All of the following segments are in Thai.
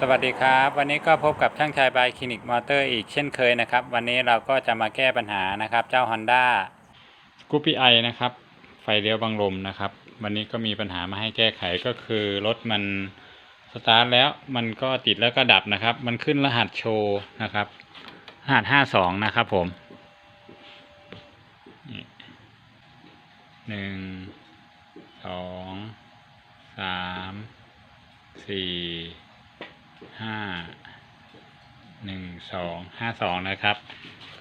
สวัสดีครับ วันนี้ก็พบกับช่างชายบายคลินิกมอเตอร์อีกเช่นเคยนะครับ วันนี้เราก็จะมาแก้ปัญหานะครับ เจ้า Honda s c o o p y i นะครับ ไฟเลี้ยวบังลมนะครับ วันนี้ก็มีปัญหามาให้แก้ไขก็คือรถมันสตาร์ทแล้วมันก็ติดแล้วก็ดับนะครับ มันขึ้นรหัสโชว์นะครับรหัสห้าสองนะครับผมหนึ่งสองสามสี่ ห้าหนึ่งสองห้าสองนะครับ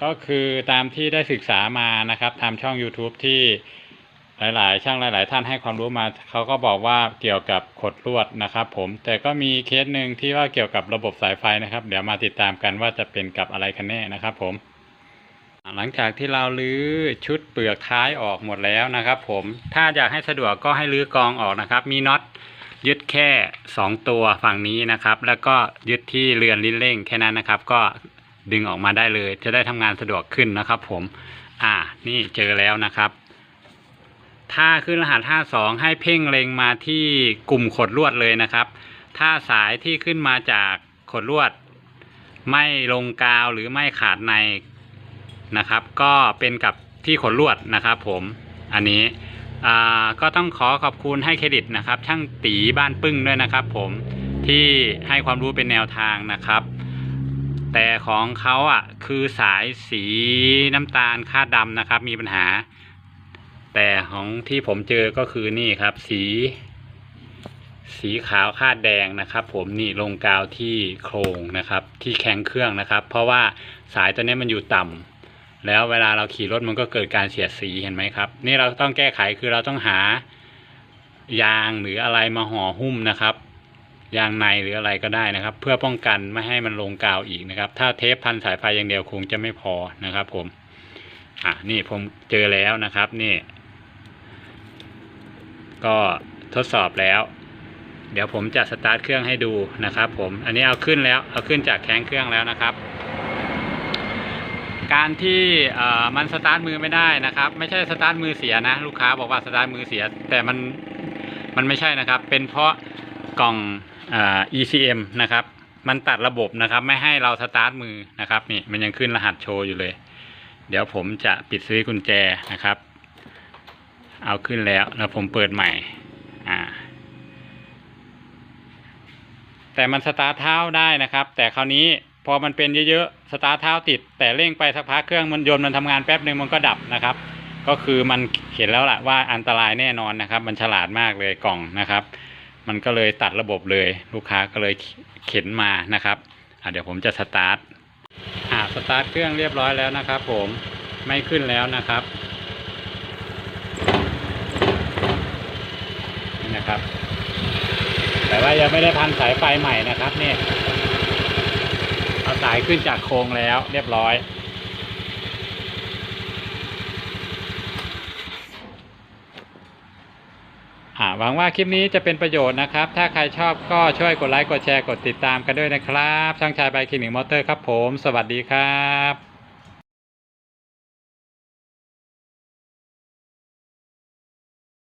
ก็คือตามที่ได้ศึกษามานะครับทำช่อง YouTube ที่หลาย ๆ ช่างหลาย ๆ ท่านให้ความรู้มาเขาก็บอกว่าเกี่ยวกับขดลวดนะครับผมแต่ก็มีเคสหนึ่งที่ว่าเกี่ยวกับระบบสายไฟนะครับ เดี๋ยวมาติดตามกันว่าจะเป็นกับอะไรกันแน่นะครับผม หลังจากที่เราลื้อชุดเปลือกท้ายออกหมดแล้วนะครับ ผมถ้าอยากให้สะดวกก็ให้ลื้อกองออกนะครับ มีน็อต ยึดแค่ 2 ตัวฝั่งนี้นะครับ แล้วก็ยึดที่เรือนลิ้นเร่งแค่นั้นนะครับ ก็ดึงออกมาได้เลย จะได้ทำงานสะดวกขึ้นนะครับ ผม อ่า นี่เจอแล้วนะครับ ถ้าขึ้นรหัส 52 ให้เพ่งเล็งมาที่กลุ่มขดลวดเลยนะครับ ถ้าสายที่ขึ้นมาจากขดลวด ไม่ลงกาวหรือไม่ขาดในนะครับ ก็เป็นกับที่ขดลวดนะครับ ผม อันนี้ ก็ต้องขอขอบคุณให้เครดิตนะครับ ช่างตีบ้านปึ้งด้วยนะครับผมที่ให้ความรู้เป็นแนวทางนะครับ แต่ของเขาอะคือสายสีน้ำตาลคาดดำนะครับ มีปัญหา แต่ของที่ผมเจอก็คือนี่ครับ สี สีขาวคาดแดงนะครับ ผมนี่ลงกาวที่โครงนะครับ ที่แข้งเครื่องนะครับ เพราะว่าสายตัวนี้มันอยู่ต่ำ แล้วเวลาเราขี่รถมันก็เกิดการเสียดสีเห็นไหมครับ นี่เราต้องแก้ไขคือเราต้องหายางหรืออะไรมาห่อหุ้มนะครับ ยางในหรืออะไรก็ได้นะครับ เพื่อป้องกันไม่ให้มันลงกาวอีกนะครับ ถ้าเทปพันสายไฟอย่างเดียวคงจะไม่พอนะครับผมอะนี่ผมเจอแล้วนะครับนี่ ก็ทดสอบแล้ว เดี๋ยวผมจะสตาร์ทเครื่องให้ดูนะครับ ผมอันนี้เอาขึ้นแล้วเอาขึ้นจากแข้งเครื่องแล้วนะครับ การที่มันสตาร์ทมือไม่ได้นะครับ ไม่ใช่สตาร์ทมือเสียนะ ลูกค้าบอกว่าสตาร์ทมือเสีย แต่มันมันไม่ใช่นะครับ เป็นเพราะกล่องอ ECM นะครับ มันตัดระบบนะครับ ไม่ให้เราสตาร์ทมือนะครับนี่มันยังขึ้นรหัสโชว์อยู่เลย เดี๋ยวผมจะปิดสวิตช์กุญแจนะครับ เอาขึ้นแล้วแล้วผมเปิดใหม่อ่าแต่มันสตาร์ทเท้าได้นะครับ แต่คราวนี้ พอมันเป็นเยอะๆสตาร์ทเท้าติด แต่เร่งไปสักพักเครื่องมันยนต์มันทำงานแป๊บหนึ่งมันก็ดับนะครับ ก็คือมันเห็นแล้วล่ะว่าอันตรายแน่นอนนะครับ มันฉลาดมากเลยกล่องนะครับ มันก็เลยตัดระบบเลยลูกค้าก็เลยเข็นมานะครับเดี๋ยวผมจะสตาร์ทอ่าสตาร์ทเครื่องเรียบร้อยแล้วนะครับ ผมไม่ขึ้นแล้วนะครับนี่นะครับ แต่ว่ายังไม่ได้พันสายไฟใหม่นะครับนี่ สายขึ้นจากโครงแล้วเรียบร้อย หวังว่าคลิปนี้จะเป็นประโยชน์นะครับ ถ้าใครชอบก็ช่วยกดไลค์ กดแชร์ กดติดตามกันด้วยนะครับ ช่างชายใบคลินิกมอเตอร์ครับผม สวัสดีครับ